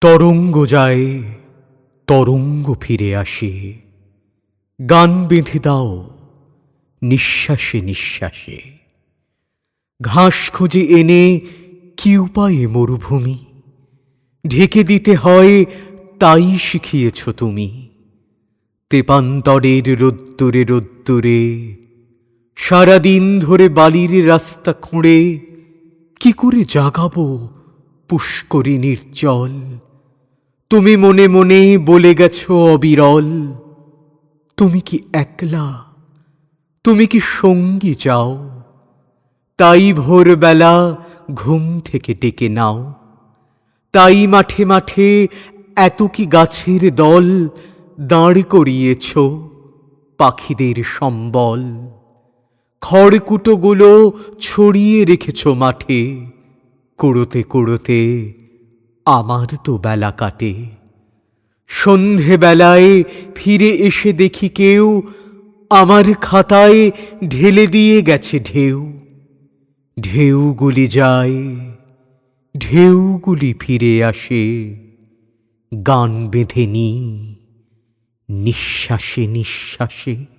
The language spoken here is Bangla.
তরঙ্গ যায়, তরঙ্গ ফিরে আসে। গান বেঁধে দাও, নিঃশ্বাসে নিঃশ্বাসে। ঘাস খুঁজে এনে কি উপায়ে মরুভূমি? ঢেকে দিতে হয়, তাই শিখিয়েছ তুমি। তেপান্তরের রোদ্দুরে রোদ্দুরে, সারাদিন ধরে বালির রাস্তা খুঁড়ে, কি করে জাগাবো পুষ্করিণীর জল তুমি মনে মনে বলে গেছ অবিরল। তুমি কি একলা? তুমি কি সঙ্গী চাও? তাই ভোরবেলা ঘুম থেকে ডেকে নাও। তাই মাঠে মাঠে এত কি গাছের দল দাঁড় করিয়েছ পাখিদের সম্বল? খড়কুটোগুলো ছড়িয়ে রেখেছ মাঠে, কুড়োতে কুড়োতে আমার তো বেলা কাটে। সন্ধেবেলায় ফিরে এসে দেখি কেউ আমার খাতায় ঢেলে দিয়ে গেছে ঢেউ। ঢেউগুলি যায় ঢেউগুলি ফিরে আসে। গান বেঁধে নি নিঃশ্বাসে নিঃশ্বাসে।